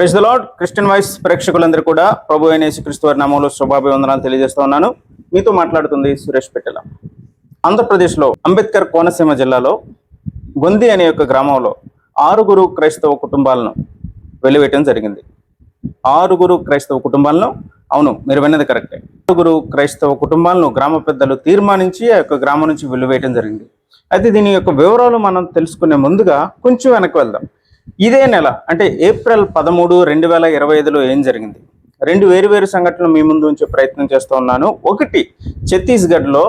Praise the Lord Christian voice ప్రేక్షకులందరూ కూడా ప్రభు అయిన యేసుక్రీస్తు వారి నామంలో శుభాభివందనాలు తెలియజేస్తా ఉన్నాను మీతో మాట్లాడుతుంది సురేష్ పెట్టెల. ఆంధ్రప్రదేశ్లో అంబేద్కర్ కోనసీమ జిల్లాలో గొంది అనే ఒక గ్రామంలో ఆరుగురు క్రైస్తవ కుటుంబాలను వెలివేయటం జరిగింది. ఆరుగురు క్రైస్తవ కుటుంబాలను అవును మీరు విన్నది కరెక్టే. ఆరుగురు క్రైస్తవ కుటుంబాలను గ్రామ పెద్దలు తీర్మానించి ఆ యొక్క గ్రామం నుంచి వెలివేయటం జరిగింది. అయితే దీని యొక్క వివరాలు మనం తెలుసుకునే ముందుగా కొంచెం వెనక్కి వెళ్దాం. ఇదే నెల అంటే ఏప్రిల్ పదమూడు రెండు వేల ఇరవై ఐదులో ఏం జరిగింది? రెండు వేరువేరు సంఘటనలు మీ ముందు ఉంచే ప్రయత్నం చేస్తూ ఉన్నాను. ఒకటి ఛత్తీస్గఢ్లో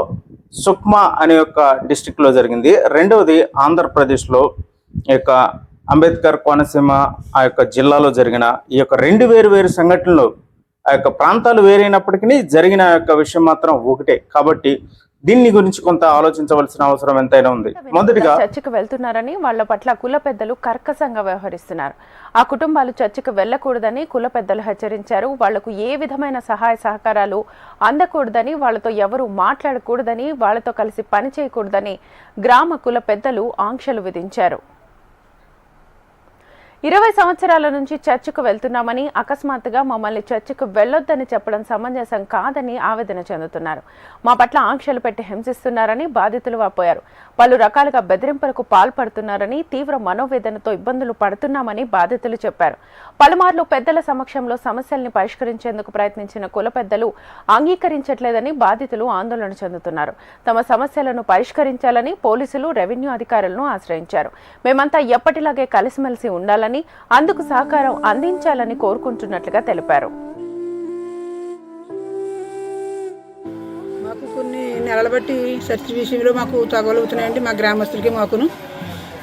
సుక్మా అనే యొక్క డిస్టిక్లో జరిగింది. రెండవది ఆంధ్రప్రదేశ్లో ఈ యొక్క అంబేద్కర్ కోనసీమ ఆ యొక్క జిల్లాలో జరిగిన ఈ యొక్క రెండు వేరు వేరు సంఘటనలు ఆ యొక్క ప్రాంతాలు వేరైనప్పటికీ జరిగిన ఆ యొక్క విషయం మాత్రం ఒకటే. కాబట్టి దీన్ని గురించి కొంత ఆలోచించవలసిన అవసరం ఎంతైనా ఉంది. మొదటిగా చర్చికి వెళ్తున్నారని వాళ్ళ పట్ల కుల పెద్దలు కర్కశంగా వ్యవహరిస్తున్నారు. ఆ కుటుంబాలు చర్చికి వెళ్ళకూడదని కుల పెద్దలు హెచ్చరించారు. వాళ్ళకు ఏ విధమైన సహాయ సహకారాలు అందకూడదని వాళ్ళతో ఎవరు మాట్లాడకూడదని వాళ్ళతో కలిసి పని చేయకూడదని గ్రామ కుల పెద్దలు ఆంక్షలు విధించారు. ఇరవై సంవత్సరాల నుంచి చర్చకు వెళ్తున్నామని అకస్మాత్తుగా మమ్మల్ని చర్చకు వెళ్ళొద్దని చెప్పడం సమంజసం కాదని ఆవేదన చెందుతున్నారు. మా పట్ల ఆంక్షలు పెట్టి హింసిస్తున్నారని బాధితులు వాపోయారు. పలు రకాలుగా బెదిరింపులకు పాల్పడుతున్నారని తీవ్ర మనోవేదనతో ఇబ్బందులు పడుతున్నామని బాధితులు చెప్పారు. పలుమార్లు పెద్దల సమక్షంలో సమస్యల్ని పరిష్కరించేందుకు ప్రయత్నించిన కుల పెద్దలు అంగీకరించట్లేదని బాధితులు ఆందోళన చెందుతున్నారు. తమ సమస్యలను పరిష్కరించాలని పోలీసులు రెవెన్యూ అధికారులను ఆశ్రయించారు. మేమంతా ఎప్పటిలాగే కలిసిమెలిసి ఉండాలని అందుకు సహకారం అందించాలని కోరుకుంటున్నట్లుగా తెలిపారు. మాకు కొన్ని నెలల బట్టి చర్చి విషయంలో మాకు తగలుగుతున్నాయండి మా గ్రామస్తులకి మాకును.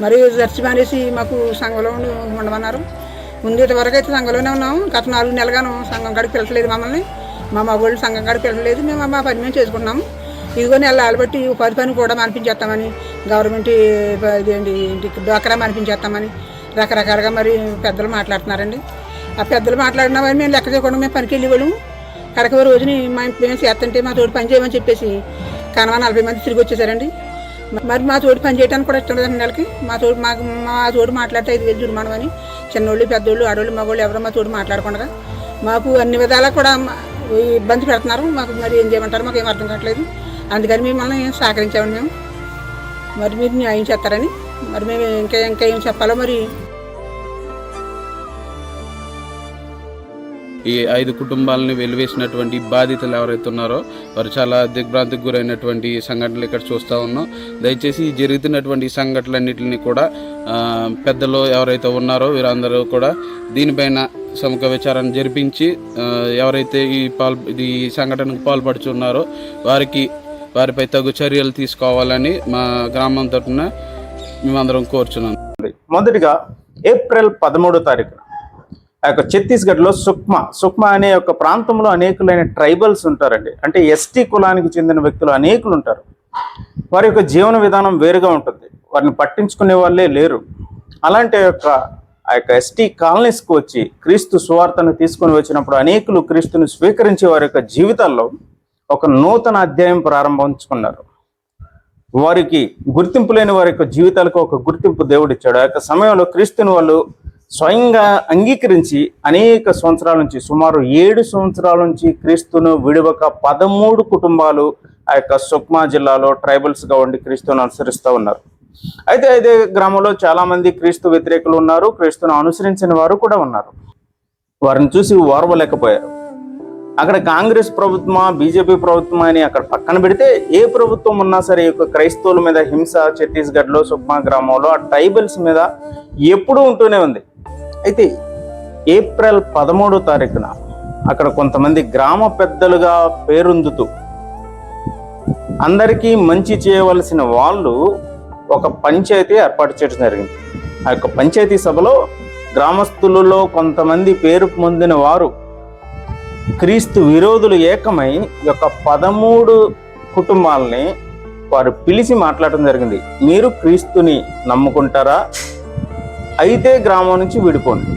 మరియు చర్చి మానేసి మాకు సంఘంలో ఉండమన్నారు. ముందు ఇంతవరకు అయితే సంఘంలోనే ఉన్నాము. గత నాలుగు నెలలుగాను సంఘం కాడికి పిలవట్లేదు మమ్మల్ని. మా మగవాళ్ళు సంఘం కాడికి పిలవలేదు మేము మా పని మేము చేసుకున్నాము ఇదిగో నెలలు బట్టి ఉపాధి పని కూడా మనిపించేస్తామని గవర్నమెంట్ ఇదేంటి ఇంటికి డోకరా అనిపించేస్తామని రకరకాలుగా మరి పెద్దలు మాట్లాడుతున్నారండి. ఆ పెద్దలు మాట్లాడిన మరి మేము లెక్క చేయకుండా మేము పనికి వెళ్ళేవాళ్ళము కడకవ రోజుని మా మేము చేస్తుంటే మా తోడు పని చేయమని చెప్పేసి కనవ నలభై మంది తిరిగి వచ్చేసారండి. మరి మా తోడు పని చేయడానికి కూడా ఇష్టం లేదండి నెలకి. మా తోడు మాకు మా తోడు మాట్లాడితే ఐదు వేలు దుర్మానం అని. చిన్నోళ్ళు పెద్దోళ్ళు ఆడోళ్ళు మగోళ్ళు ఎవరో మా తోడు మాట్లాడకుండా మాకు అన్ని విధాలా కూడా ఇబ్బంది పెడుతున్నారు. మాకు మరి ఏం చేయమంటారు మాకు ఏం అర్థం కావట్లేదు. అందుకని మిమ్మల్ని సహకరించామండి మేము. మరి మీరు న్యాయం చేస్తారని. మరి మేము ఇంకా ఇంకా ఏం చెప్పాలో మరి ఈ ఐదు కుటుంబాలని వెలివేసినటువంటి బాధితులు ఎవరైతే ఉన్నారో వారు చాలా దిగ్భ్రాంతికి గురైనటువంటి సంఘటనలు ఇక్కడ చూస్తూ ఉన్నాం. దయచేసి జరుగుతున్నటువంటి సంఘటనలన్నింటినీ కూడా పెద్దలు ఎవరైతే ఉన్నారో వీరందరూ కూడా దీనిపైన సముఖ విచారణ జరిపించి ఎవరైతే ఈ పాల్ ఈ సంఘటనకు పాల్పడుచున్నారో వారికి వారిపై తగు చర్యలు తీసుకోవాలని మా గ్రామం తరఫున మేమందరం కోరుచున్నాం. మొదటిగా ఏప్రిల్ పదమూడో తారీఖున ఆ యొక్క ఛత్తీస్గఢ్లో సుక్మా. సుక్మా అనే ఒక ప్రాంతంలో అనేకులైన ట్రైబల్స్ ఉంటారండి. అంటే ఎస్టీ కులానికి చెందిన వ్యక్తులు అనేకులు ఉంటారు. వారి యొక్క జీవన విధానం వేరుగా ఉంటుంది. వారిని పట్టించుకునే వాళ్ళే లేరు. అలాంటి యొక్క ఆ యొక్క ఎస్టీ కాలనీస్కి వచ్చి క్రీస్తు సువార్తను తీసుకొని వచ్చినప్పుడు అనేకులు క్రీస్తుని స్వీకరించి వారి యొక్క జీవితాల్లో ఒక నూతన అధ్యాయం ప్రారంభించుకున్నారు. వారికి గుర్తింపు లేని వారి యొక్క జీవితాలకు ఒక గుర్తింపు దేవుడిచ్చాడు. ఆ యొక్క సమయంలో క్రీస్తుని వాళ్ళు స్వయంగా అంగీకరించి అనేక సంవత్సరాల నుంచి సుమారు ఏడు సంవత్సరాల నుంచి క్రీస్తును విడవక పదమూడు కుటుంబాలు ఆ యొక్క సుక్మా జిల్లాలో ట్రైబల్స్గా ఉండి క్రీస్తును అనుసరిస్తూ ఉన్నారు. అయితే అయితే గ్రామంలో చాలామంది క్రీస్తు వ్యతిరేకులు ఉన్నారు క్రీస్తును అనుసరించిన వారు కూడా ఉన్నారు. వారిని చూసి ఓర్వలేకపోయారు. అక్కడ కాంగ్రెస్ ప్రభుత్వమా బీజేపీ ప్రభుత్వమా అని అక్కడ పక్కన పెడితే ఏ ప్రభుత్వం ఉన్నా సరే ఈ యొక్క క్రైస్తవుల మీద హింస ఛత్తీస్గఢ్లో సుక్మా గ్రామంలో ఆ ట్రైబల్స్ మీద ఎప్పుడూ ఉంటూనే ఉంది. అయితే ఏప్రిల్ పదమూడో తారీఖున అక్కడ కొంతమంది గ్రామ పెద్దలుగా పేరొందుతూ అందరికీ మంచి చేయవలసిన వాళ్ళు ఒక పంచాయతీ ఏర్పాటు చేయడం జరిగింది. ఆ యొక్క పంచాయతీ సభలో గ్రామస్తులలో కొంతమంది పేరు పొందిన వారు క్రీస్తు విరోధులు ఏకమై యొక్క పదమూడు కుటుంబాలని వారు పిలిచి మాట్లాడటం జరిగింది. మీరు క్రీస్తుని నమ్ముకుంటారా? అయితే గ్రామం నుంచి విడిపోండి.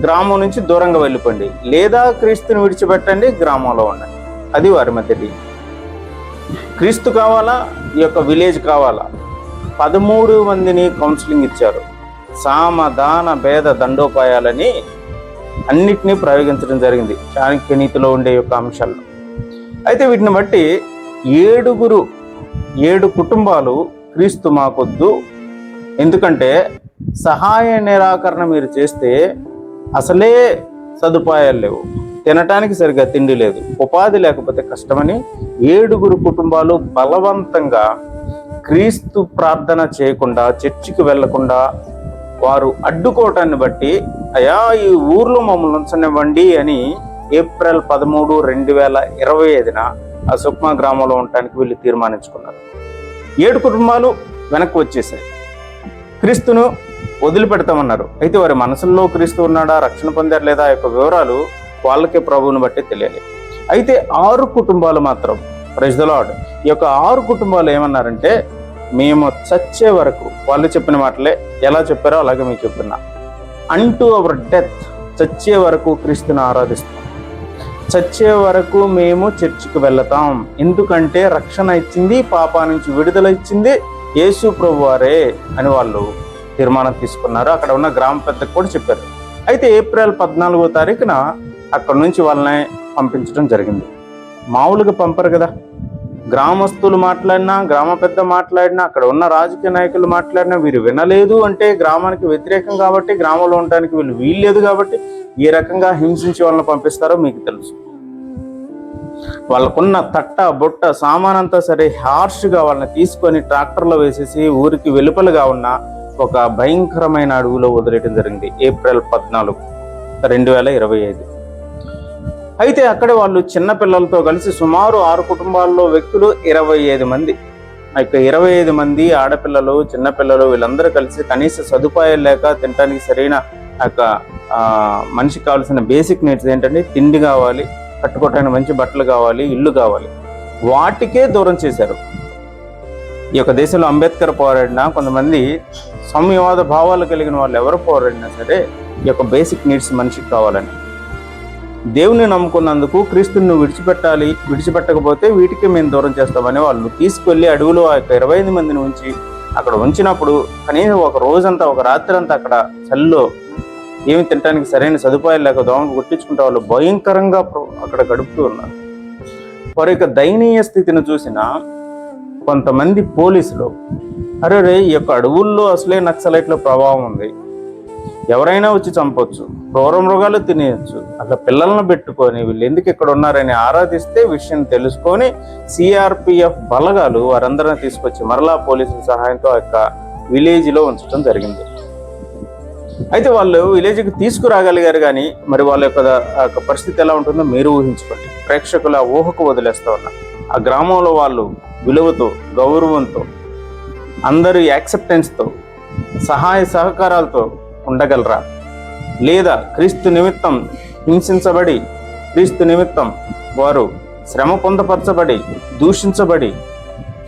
గ్రామం నుంచి దూరంగా వెళ్ళిపోండి. లేదా క్రీస్తుని విడిచిపెట్టండి గ్రామంలో ఉండండి. అది వారి మధ్యది క్రీస్తు కావాలా? ఈ యొక్క విలేజ్ కావాలా? పదమూడు మందిని కౌన్సిలింగ్ ఇచ్చారు. సామ దాన భేద దండోపాయాలని అన్నిటినీ ప్రయోగించడం జరిగింది. చాణక్య నీతిలో ఉండే యొక్క అంశాలను అయితే వీటిని బట్టి ఏడుగురు ఏడు కుటుంబాలు క్రీస్తు మాకొద్దు. ఎందుకంటే సహాయ నిరాకరణ మీరు చేస్తే అసలే సదుపాయాలు లేవు. తినటానికి సరిగ్గా తిండి లేదు. ఉపాధి లేకపోతే కష్టమని ఏడుగురు కుటుంబాలు బలవంతంగా క్రీస్తు ప్రార్థన చేయకుండా చర్చికి వెళ్ళకుండా వారు అడ్డుకోవటాన్ని బట్టి అయా ఈ ఊర్లో మమ్మల్ని ఉంచనివ్వండి అని ఏప్రిల్ పదమూడు రెండు వేల ఇరవై ఐదున ఆ సుక్మా గ్రామంలో ఉండటానికి వీళ్ళు తీర్మానించుకున్నారు. ఏడు కుటుంబాలు వెనక్కి వచ్చేసాయి క్రీస్తును వదిలిపెడతామన్నారు. అయితే వారి మనసుల్లో క్రీస్తు ఉన్నాడా రక్షణ పొందారు లేదా యొక్క వివరాలు వాళ్ళకే ప్రభువుని బట్టి తెలియాలి. అయితే ఆరు కుటుంబాలు మాత్రం ప్రైజ్ ద లార్డ్ ఈ యొక్క ఆరు కుటుంబాలు ఏమన్నారంటే మేము చచ్చే వరకు వాళ్ళు చెప్పిన మాటలే ఎలా చెప్పారో అలాగే మీకు చెప్తున్నా అంటూ అవర్ డెత్ చచ్చే వరకు క్రీస్తుని ఆరాధిస్తాం. చచ్చే వరకు మేము చర్చికి వెళ్తాం. ఎందుకంటే రక్షణ ఇచ్చింది పాపా నుంచి విడుదల ఇచ్చింది యేసు ప్రభు వారే అని వాళ్ళు తీర్మానం తీసుకున్నారు. అక్కడ ఉన్న గ్రామ పెద్దకు కూడా చెప్పారు. అయితే ఏప్రిల్ పద్నాలుగో తారీఖున అక్కడ నుంచి వాళ్ళని పంపించడం జరిగింది. మామూలుగా పంపరు కదా. గ్రామస్తులు మాట్లాడినా గ్రామ పెద్ద మాట్లాడినా అక్కడ ఉన్న రాజకీయ నాయకులు మాట్లాడినా వీరు వినలేదు అంటే గ్రామానికి వ్యతిరేకం కాబట్టి గ్రామంలో ఉండడానికి వీళ్ళు వీల్లేదు కాబట్టి ఏ రకంగా హింసించి వాళ్ళని పంపిస్తారో మీకు తెలుసు. వాళ్ళకున్న తట్ట బుట్ట సామానంతా సరే హార్ష్గా వాళ్ళని తీసుకొని ట్రాక్టర్లో వేసేసి ఊరికి వెలుపలగా ఉన్న ఒక భయంకరమైన అడవిలో వదిలేయడం జరిగింది. ఏప్రిల్ పద్నాలుగు రెండు వేల ఇరవై ఐదు. అయితే అక్కడ వాళ్ళు చిన్న పిల్లలతో కలిసి సుమారు ఆరు కుటుంబాల్లో వ్యక్తులు ఇరవై ఐదు మంది. ఆ యొక్క ఇరవై ఐదు మంది ఆడపిల్లలు చిన్నపిల్లలు వీళ్ళందరూ కలిసి కనీస సదుపాయాలు లేక తినడానికి సరైన ఆ యొక్క మనిషికి కావాల్సిన బేసిక్ నీడ్స్ ఏంటంటే తిండి కావాలి కట్టుకోవటానికి మంచి బట్టలు కావాలి ఇల్లు కావాలి. వాటికే దూరం చేశారు. ఈ యొక్క దేశంలో అంబేద్కర్ పోరాడినా కొంతమంది సంయవాద భావాలు కలిగిన వాళ్ళు ఎవరు పోరాడినా సరే ఈ యొక్క బేసిక్ నీడ్స్ మనిషికి కావాలని. దేవుని నమ్ముకున్నందుకు క్రీస్తుని నువ్వు విడిచిపెట్టాలి విడిచిపెట్టకపోతే వీటికి మేము దూరం చేస్తామని వాళ్ళు తీసుకువెళ్ళి అడవిలో ఆ యొక్క ఇరవై ఐదు మందిని ఉంచి అక్కడ ఉంచినప్పుడు కనీసం ఒక రోజంతా ఒక రాత్రి అంతా అక్కడ చల్లో ఏమి తినడానికి సరైన సదుపాయాలు లేక దోమలు కొట్టించుకుంటే వాళ్ళు భయంకరంగా అక్కడ గడుపుతూ ఉన్నారు. వారి యొక్క దయనీయ స్థితిని చూసిన కొంతమంది పోలీసులు అరే రే ఈ యొక్క అడవుల్లో అసలే నక్సలైట్ల ప్రభావం ఉంది. ఎవరైనా వచ్చి చంపొచ్చు. క్రూర మృగాలు తినేయచ్చు. అట్లా పిల్లలను పెట్టుకొని వీళ్ళు ఎందుకు ఇక్కడ ఉన్నారని ఆరాధిస్తే విషయం తెలుసుకొని సిఆర్పిఎఫ్ బలగాలు వారందరిని తీసుకొచ్చి మరలా పోలీసుల సహాయంతో ఆ యొక్క విలేజ్లో ఉంచడం జరిగింది. అయితే వాళ్ళు విలేజ్కి తీసుకురాగలిగారు కానీ మరి వాళ్ళ యొక్క పరిస్థితి ఎలా ఉంటుందో మీరు ఊహించుకోండి. ప్రేక్షకుల ఊహకు వదిలేస్తూ ఉన్నారు ఆ గ్రామంలో వాళ్ళు విలువతో గౌరవంతో అందరూ యాక్సెప్టెన్స్తో సహాయ సహకారాలతో ఉండగలరా? లేదా క్రీస్తు నిమిత్తం హింసించబడి క్రీస్తు నిమిత్తం వారు శ్రమ పొందపరచబడి దూషించబడి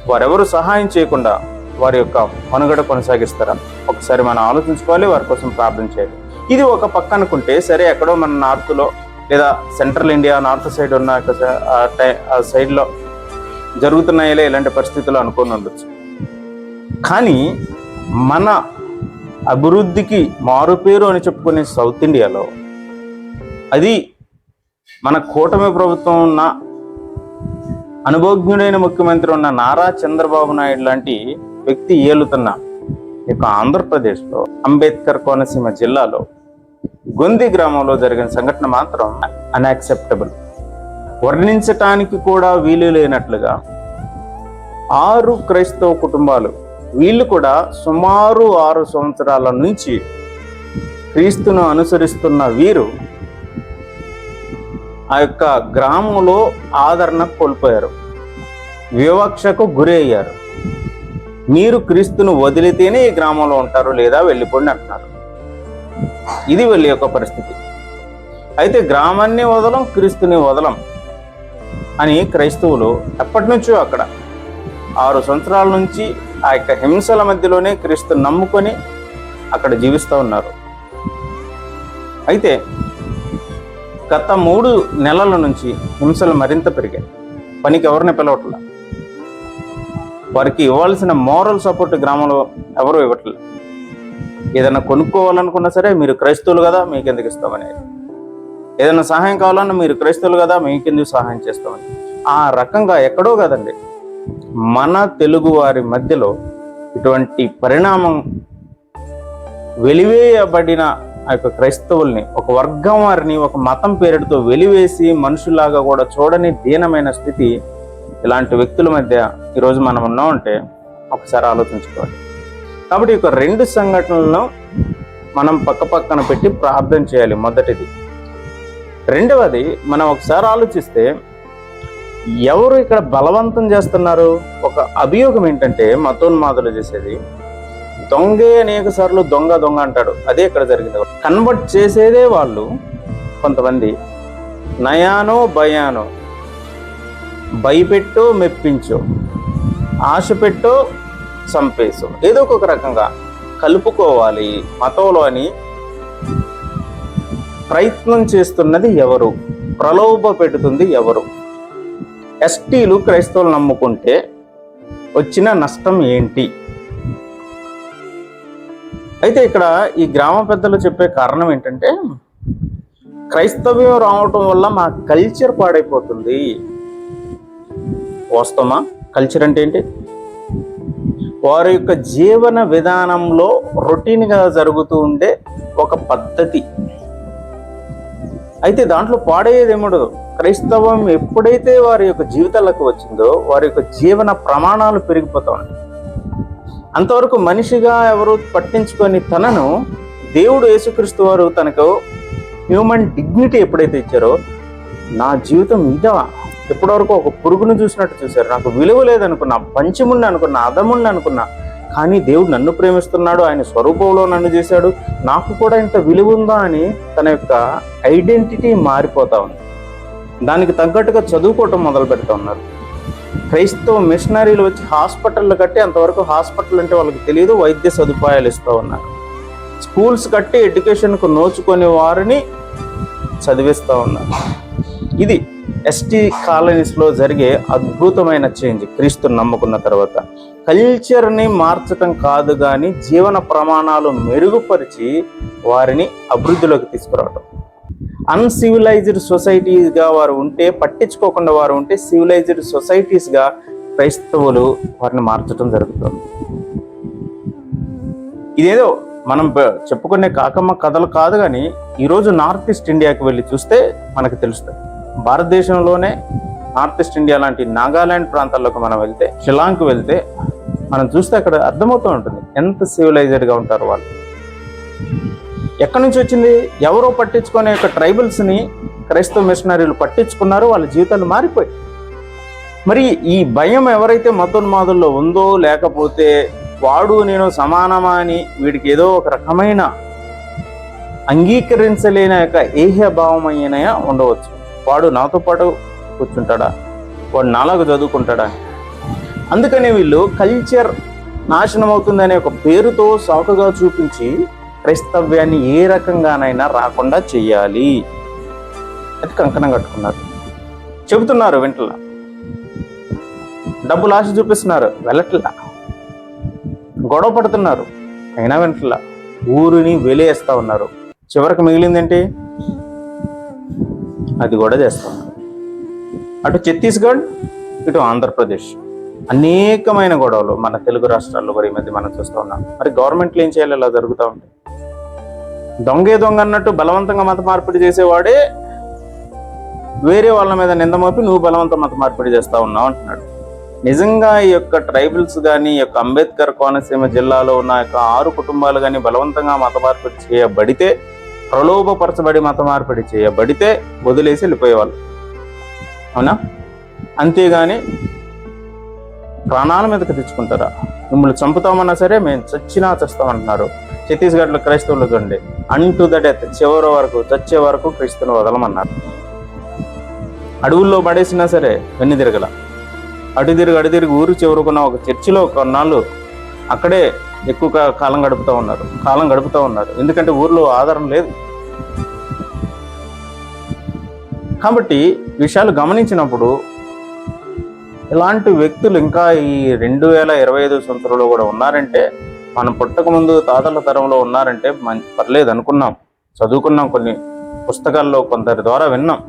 వారెవరు సహాయం చేయకుండా వారి యొక్క మనుగడ కొనసాగిస్తారా? ఒకసారి మనం ఆలోచించుకోవాలి వారి కోసం ప్రార్థన చేయాలి. ఇది ఒక పక్క అనుకుంటే సరే ఎక్కడో మన నార్త్లో లేదా సెంట్రల్ ఇండియా నార్త్ సైడ్ ఉన్న టై- సైడ్లో జరుగుతున్నాయలే ఇలాంటి పరిస్థితులు అనుకుని ఉండొచ్చు. కానీ మన అభివృద్ధికి మారుపేరు అని చెప్పుకునే సౌత్ ఇండియాలో అది మన కూటమి ప్రభుత్వం ఉన్న అనుభవజ్ఞుడైన ముఖ్యమంత్రి ఉన్న నారా చంద్రబాబు నాయుడు లాంటి వ్యక్తి ఏలుతున్న ఈ యొక్క ఆంధ్రప్రదేశ్లో అంబేద్కర్ కోనసీమ జిల్లాలో గొంది గ్రామంలో జరిగిన సంఘటన మాత్రం అన్యాక్సెప్టబుల్ వర్ణించటానికి కూడా వీలు లేనట్లుగా ఆరు క్రైస్తవ కుటుంబాలు వీళ్ళు కూడా సుమారు ఆరు సంవత్సరాల నుంచి క్రీస్తును అనుసరిస్తున్న వీరు ఆ యొక్క గ్రామంలో ఆదరణ కోల్పోయారు. వివక్షకు గురి అయ్యారు. మీరు క్రీస్తును వదిలితేనే ఈ గ్రామంలో ఉంటారు లేదా వెళ్ళిపోండి అంటున్నారు. ఇది వెళ్ళి యొక్క పరిస్థితి. అయితే గ్రామాన్ని వదలం క్రీస్తుని వదలం అని క్రైస్తవులు ఎప్పటి నుంచో అక్కడ ఆరు సంవత్సరాల నుంచి ఆ యొక్క హింసల మధ్యలోనే క్రీస్తు నమ్ముకొని అక్కడ జీవిస్తూ ఉన్నారు. అయితే గత మూడు నెలల నుంచి హింసలు మరింత పెరిగాయి. పనికి ఎవరిని పిలవట్లా? వారికి ఇవ్వాల్సిన మోరల్ సపోర్ట్ గ్రామంలో ఎవరు ఇవ్వట్లేదు ఏదైనా కొనుక్కోవాలనుకున్నా సరే మీరు క్రైస్తవులు కదా మీకు ఎందుకు ఇస్తామని. ఏదైనా సహాయం కావాలన్నా మీరు క్రైస్తవులు కదా మీకెందుకు సహాయం చేస్తామని. ఆ రకంగా ఎక్కడో కదండి. మన తెలుగు వారి మధ్యలో ఇటువంటి పరిణామం వెలివేయబడిన ఆ యొక్క క్రైస్తవుల్ని ఒక వర్గం వారిని ఒక మతం పేరుతో వెలివేసి మనుషులాగా కూడా చూడని దీనమైన స్థితి ఇలాంటి వ్యక్తుల మధ్య ఈరోజు మనం ఉన్నామంటే ఒకసారి ఆలోచించుకోవాలి. కాబట్టి ఈ యొక్క రెండు సంఘటనలను మనం పక్క పక్కన పెట్టి ప్రార్థన చేయాలి మొదటిది. రెండవది మనం ఒకసారి ఆలోచిస్తే ఎవరు ఇక్కడ బలవంతం చేస్తున్నారు? ఒక అభియోగం ఏంటంటే మతోన్మాదులు చేసేది. దొంగే అనేక సార్లు దొంగ దొంగ అంటాడు. అదే ఇక్కడ జరిగింది. కన్వర్ట్ చేసేదే వాళ్ళు కొంతమంది. నయానో భయానో. భయపెట్టో మెప్పించో. ఆశ పెట్టో చంపేసు. ఏదో ఒక రకంగా కలుపుకోవాలి మతంలో అని ప్రయత్నం చేస్తున్నది ఎవరు? ప్రలోభ పెడుతుంది ఎవరు? ఎస్టీలు క్రైస్తవులు నమ్ముకుంటే వచ్చిన నష్టం ఏంటి? అయితే ఇక్కడ ఈ గ్రామ పెద్దలు చెప్పే కారణం ఏంటంటే క్రైస్తవ్యం రావటం వల్ల మా కల్చర్ పాడైపోతుంది. వాస్తవమా? కల్చర్ అంటే ఏంటి? వారి యొక్క జీవన విధానంలో రొటీన్గా జరుగుతూ ఉండే ఒక పద్ధతి. అయితే దాంట్లో పాడేది ఏముండదు. క్రైస్తవం ఎప్పుడైతే వారి యొక్క జీవితాలకు వచ్చిందో వారి యొక్క జీవన ప్రమాణాలు పెరిగిపోతూ ఉంటాయి అంతవరకు మనిషిగా ఎవరు పట్టించుకొని తనను దేవుడు యేసుక్రీస్తు వారు తనకు హ్యూమన్ డిగ్నిటీ ఎప్పుడైతే ఇచ్చారో నా జీవితం ఇదా? ఎప్పటివరకు ఒక పురుగును చూసినట్టు చూశారు. నాకు విలువ లేదనుకున్నా పంచముండి అనుకున్నా అదముండి అనుకున్నా కానీ దేవుడు నన్ను ప్రేమిస్తున్నాడు ఆయన స్వరూపంలో నన్ను చేశాడు. నాకు కూడా ఇంత విలువ ఉందా అని తన యొక్క ఐడెంటిటీ మారిపోతా ఉంది. దానికి తగ్గట్టుగా చదువుకోవటం మొదలు పెడతా ఉన్నారు. క్రైస్తవ మిషనరీలు వచ్చి హాస్పిటల్ కట్టి అంతవరకు హాస్పిటల్ అంటే వాళ్ళకి తెలియదు వైద్య సదుపాయాలు ఇస్తూ ఉన్నారు. స్కూల్స్ కట్టి ఎడ్యుకేషన్కు నోచుకునే వారిని చదివిస్తూ ఉన్నారు. ఇది ఎస్టీ కాలనీస్లో జరిగే అద్భుతమైన చేంజ్. క్రీస్తు నమ్ముకున్న తర్వాత. కల్చర్ని మార్చటం కాదు కానీ జీవన ప్రమాణాలు మెరుగుపరిచి వారిని అభివృద్ధిలోకి తీసుకురావటం. అన్సివిలైజ్డ్ సొసైటీస్గా వారు ఉంటే పట్టించుకోకుండా వారు ఉంటే సివిలైజ్డ్ సొసైటీస్గా క్రైస్తవులు వారిని మార్చడం జరుగుతుంది. ఇదేదో మనం చెప్పుకునే కాకమ్మ కథలు కాదు కానీ ఈరోజు నార్త్ ఈస్ట్ ఇండియాకి వెళ్ళి చూస్తే మనకు తెలుస్తుంది భారతదేశంలోనే నార్త్ ఈస్ట్ ఇండియా లాంటి నాగాలాండ్ ప్రాంతాల్లోకి మనం వెళ్తే షిలాంగ్కి వెళ్తే మనం చూస్తే అక్కడ అర్థమవుతూ ఉంటుంది. ఎంత సివిలైజ్డ్గా ఉంటారు వాళ్ళు. ఎక్కడి నుంచి వచ్చింది? ఎవరో పట్టించుకునే యొక్క ట్రైబల్స్ని క్రైస్తవ మిషనరీలు పట్టించుకున్నారు. వాళ్ళ జీవితాలు మారిపోయి మరి ఈ భయం ఎవరైతే మతోన్మాదుల్లో ఉందో లేకపోతే వాడు నేను సమానమా అని వీడికి ఏదో ఒక రకమైన అంగీకరించలేని యొక్క ఏహ్య భావమైన ఉండవచ్చు. వాడు నాతో పాటు కూర్చుంటాడా? వాడు నాలాగా చదువుకుంటాడా? అందుకని వీళ్ళు కల్చర్ నాశనం అవుతుందనే ఒక పేరుతో సాకుగా చూపించి క్రైస్తవ్యాన్ని ఏ రకంగానైనా రాకుండా చెయ్యాలి అది కంకణం కట్టుకున్నారు. చెబుతున్నారు వెంటలా డబ్బులు ఆశ చూపిస్తున్నారు వెళ్ళట్లా. గొడవ పడుతున్నారు అయినా వెంటలా ఊరిని వెలేస్తా ఉన్నారు. చివరికి మిగిలిందేంటి? అది కూడా చేస్తా ఉన్నారు. అటు ఛత్తీస్గఢ్ ఇటు ఆంధ్రప్రదేశ్. అనేకమైన గొడవలు మన తెలుగు రాష్ట్రాల్లో కూడా ఈ మధ్య మనం చూస్తూ ఉన్నాం. మరి గవర్నమెంట్లు ఏం చేయాలి? ఇలా జరుగుతూ ఉంటాయి. దొంగే దొంగ అన్నట్టు బలవంతంగా మత మార్పిడి చేసేవాడే వేరే వాళ్ళ మీద నింద మోపి నువ్వు బలవంత మత మార్పిడి చేస్తూ ఉన్నావు అంటున్నాడు. నిజంగా ఈ యొక్క ట్రైబల్స్ కానీ ఈ యొక్క అంబేద్కర్ కోనసీమ జిల్లాలో ఉన్న యొక్క ఆరు కుటుంబాలు కానీ బలవంతంగా మత మార్పిడి చేయబడితే ప్రలోభపరచబడి మత మార్పిడి చేయబడితే వదిలేసి వెళ్ళిపోయేవాళ్ళు. అవునా? అంతేగాని ప్రాణాల మీదకి తెచ్చుకుంటారా? మిమ్మల్ని చంపుతామన్నా సరే మేము చచ్చినా చస్తామంటున్నారు. ఛత్తీస్గఢ్లో క్రైస్తవులు చూడండి. అంటు ద డెత్ చివరి వరకు చచ్చే వరకు క్రీస్తుని వదలమన్నారు. అడవుల్లో పడేసినా సరే వెన్ను తిరగల అటు తిరిగి అటు తిరిగి ఊరు చివరుకున్న ఒక చర్చిలో కొన్నాళ్ళు అక్కడే ఎక్కువ కాలం గడుపుతూ ఉన్నారు. కాలం గడుపుతూ ఉన్నారు. ఎందుకంటే ఊర్లో ఆధారం లేదు. కాబట్టి విషయాలు గమనించినప్పుడు ఇలాంటి వ్యక్తులు ఇంకా ఈ రెండు వేల ఇరవై ఐదు సంవత్సరంలో కూడా ఉన్నారంటే మనం పుట్టక ముందు తాతల తరంలో ఉన్నారంటే మన పర్లేదు అనుకున్నాం. చదువుకున్నాం కొన్ని పుస్తకాల్లో కొందరి ద్వారా విన్నాం.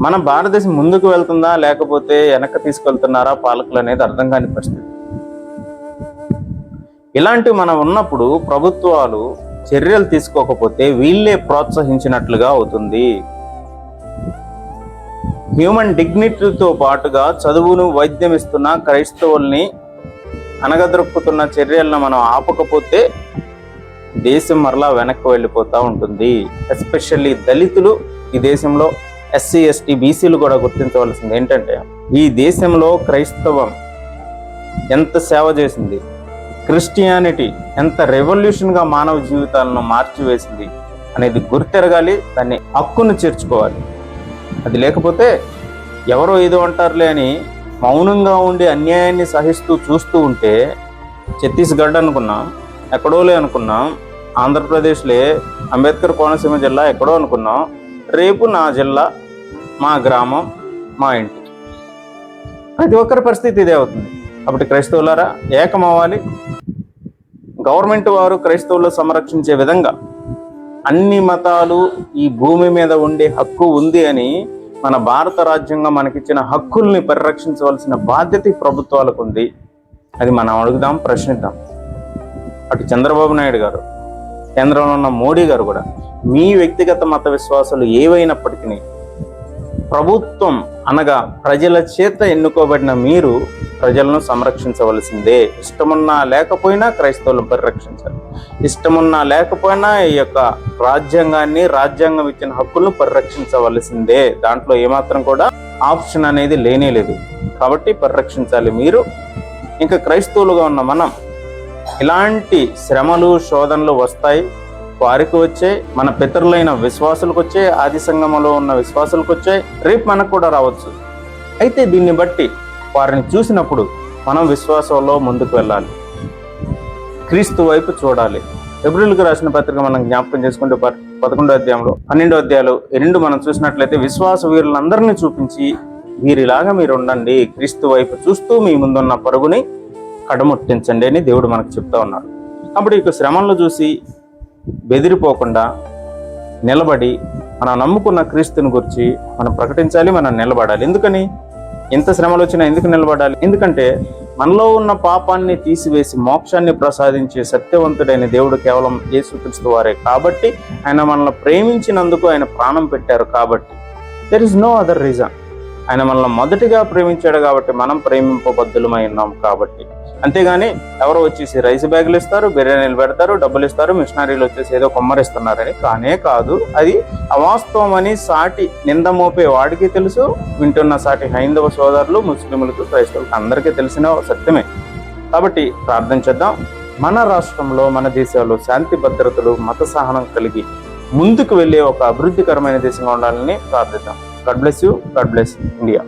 మన భారతదేశం ముందుకు వెళ్తుందా లేకపోతే వెనక్కి తీసుకెళ్తున్నారా పాలకులు అనేది అర్థం కాని పరిస్థితి. ఇలాంటి మనం ఉన్నప్పుడు ప్రభుత్వాలు చర్యలు తీసుకోకపోతే వీళ్ళే ప్రోత్సహించినట్లుగా అవుతుంది. హ్యూమన్ డిగ్నిటీతో పాటుగా చదువును వైద్యం ఇస్తున్న క్రైస్తవుల్ని అనగదొరుకుతున్న చర్యలను మనం ఆపకపోతే దేశం మరలా వెనక్కి వెళ్ళిపోతూ ఉంటుంది. ఎస్పెషల్లీ దళితులు ఈ దేశంలో ఎస్సీ ఎస్టీ బీసీలు కూడా గుర్తించవలసింది ఏంటంటే ఈ దేశంలో క్రైస్తవం ఎంత సేవ చేసింది? క్రిస్టియానిటీ ఎంత రెవల్యూషన్గా మానవ జీవితాలను మార్చివేసింది? అనేది గుర్తెరగాలి దాన్ని హక్కును చేర్చుకోవాలి. అది లేకపోతే ఎవరో ఏదో అంటారులే అని మౌనంగా ఉండి అన్యాయాన్ని సహిస్తూ చూస్తూ ఉంటే ఛత్తీస్గఢ్ అనుకున్నాం ఎక్కడోలే అనుకున్నాం ఆంధ్రప్రదేశ్లే అంబేద్కర్ కోనసీమ జిల్లా ఎక్కడో అనుకున్నాం రేపు నా జిల్లా మా గ్రామం మా ఇంటి. ప్రతి ఒక్కరి పరిస్థితి ఇదే అవుతుంది. కాబట్టి క్రైస్తవులారా ఏకమవ్వాలి. గవర్నమెంట్ వారు క్రైస్తవులు సంరక్షించే విధంగా అన్ని మతాలు ఈ భూమి మీద ఉండే హక్కు ఉంది అని మన భారత రాజ్యాంగం మనకిచ్చిన హక్కుల్ని పరిరక్షించవలసిన బాధ్యత ప్రభుత్వాలకు ఉంది. అది మనం అడుగుదాం ప్రశ్నిద్దాం. అటు చంద్రబాబు నాయుడు గారు కేంద్రంలో ఉన్న మోడీ గారు కూడా మీ వ్యక్తిగత మత విశ్వాసాలు ఏవైనప్పటికీ ప్రభుత్వం అనగా ప్రజల చేత ఎన్నుకోబడిన మీరు ప్రజలను సంరక్షించవలసిందే. ఇష్టమున్నా లేకపోయినా క్రైస్తవులను పరిరక్షించాలి. ఇష్టమున్నా లేకపోయినా ఈ యొక్క రాజ్యాంగాన్ని రాజ్యాంగం ఇచ్చిన హక్కులను పరిరక్షించవలసిందే. దాంట్లో ఏమాత్రం కూడా ఆప్షన్ అనేది లేనే లేదు. కాబట్టి పరిరక్షించాలి మీరు. ఇంకా క్రైస్తవులుగా ఉన్న మనం ఇలాంటి శ్రమలు శోధనలు వస్తాయి. వారికి వచ్చే మన పితరులైన విశ్వాసులకు వచ్చే ఆది సంగమంలో ఉన్న విశ్వాసులకు వచ్చే రేపు మనకు కూడా రావచ్చు. అయితే దీన్ని బట్టి వారిని చూసినప్పుడు మనం విశ్వాసంలో ముందుకు వెళ్ళాలి. క్రీస్తు వైపు చూడాలి. ఎబ్రిల్కి రాసిన పత్రిక మనం జ్ఞాపకం చేసుకుంటే ప- పదకొండో అధ్యాయంలో పన్నెండో అధ్యాయాలు రెండు మనం చూసినట్లయితే విశ్వాస వీరులందరినీ చూపించి వీరిలాగా మీరు ఉండండి. క్రీస్తు వైపు చూస్తూ మీ ముందున్న పరుగుని కడముట్టించండి అని దేవుడు మనకు చెప్తా ఉన్నాడు అప్పుడు ఇక శ్రమంలో చూసి బెదిరిపోకుండా నిలబడి మనం నమ్ముకున్న క్రీస్తుని గురించి మనం ప్రకటించాలి మనం నిలబడాలి. ఎందుకని? ఎంత శ్రమలు వచ్చినా ఎందుకు నిలబడాలి? ఎందుకంటే మనలో ఉన్న పాపాన్ని తీసివేసి మోక్షాన్ని ప్రసాదించే సత్యవంతుడైన దేవుడు కేవలం యేసుక్రీస్తు వారే. కాబట్టి ఆయన మనల్ని ప్రేమించినందుకు ఆయన ప్రాణం పెట్టారు కాబట్టి there is no other reason ఆయన మనల్ని మొదటిగా ప్రేమించాడు కాబట్టి మనం ప్రేమింపబద్ధులమై ఉన్నాం కాబట్టి. అంతేగాని ఎవరో వచ్చేసి రైస్ బ్యాగులు ఇస్తారు బిర్యానీలు పెడతారు డబ్బులు ఇస్తారు మిషనరీలు వచ్చేసి ఏదో కొమ్మరిస్తున్నారని. కానే కాదు అది అవాస్తవం అని సాటి నింద మోపే వాడికి తెలుసు వింటున్న సాటి హైందవ సోదరులు ముస్లింలకు క్రైస్తవులకు అందరికీ తెలిసిన సత్యమే. కాబట్టి ప్రార్థన చేద్దాం. మన రాష్ట్రంలో మన దేశాల్లో శాంతి భద్రతలు మత సహనం కలిగి ముందుకు వెళ్ళే ఒక అభివృద్ధికరమైన దేశంగా ఉండాలని ప్రార్థిద్దాం. God bless you God bless India